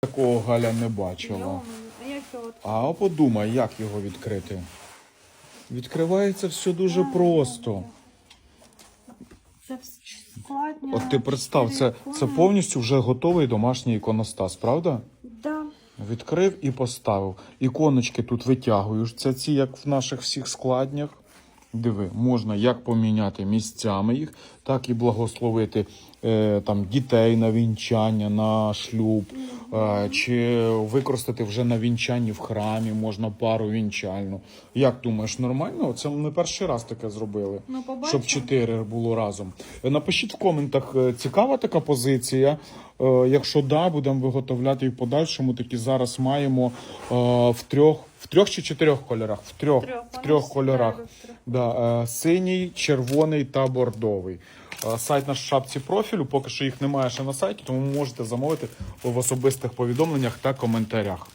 Такого Галя не бачила. А подумай, як його відкрити. Відкривається все дуже просто. Це От ти представ, це, це повністю вже готовий домашній іконостас, правда? Да. Відкрив і поставив. Іконочки тут витягуєш. Це ці, як в наших всіх складнях. Диви, можна як поміняти місцями їх, так і благословити е, там, дітей на вінчання, на шлюб, чи використати вже на вінчанні в храмі, можна пару вінчальну. Як думаєш, нормально? Це ми перший раз таке зробили. Ну. Щоб чотири було разом. Е, Напишіть в коментах, е, цікава така позиція. Е, Якщо да, будемо виготовляти і в подальшому. Такі зараз маємо е, в трьох, в трьох чи чотирьох кольорах? В трьох, Трьох. в трьох кольорах. Да, е, синій, червоний та бордовий. Сайт наш в шапці профілю. Поки що їх немає ще на сайті, тому можете замовити в особистих повідомленнях та коментарях.